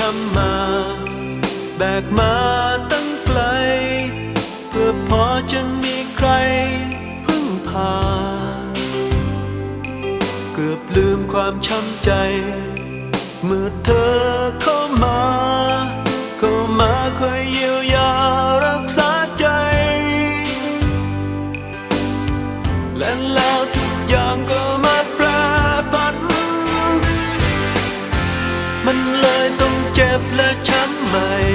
ทำมา แบกมาตั้งไกล เพื่อพอจะมีใครพึ่งพา เกือบลืมความช้ำใจ เมื่อเธอเข้ามาเข้ามาคอยเยียวยารักษาใจ และแล้วทุกอย่างก็มา my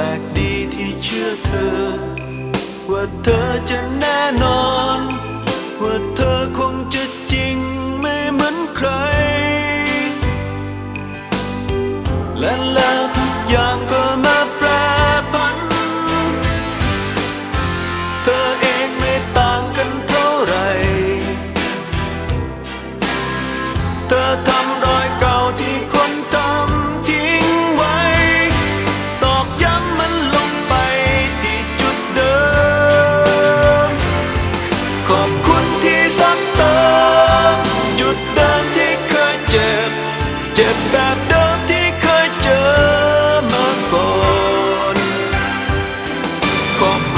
แปลกดีที่เชื่อเธอ ว่าเธอจะแน่นอน Coco.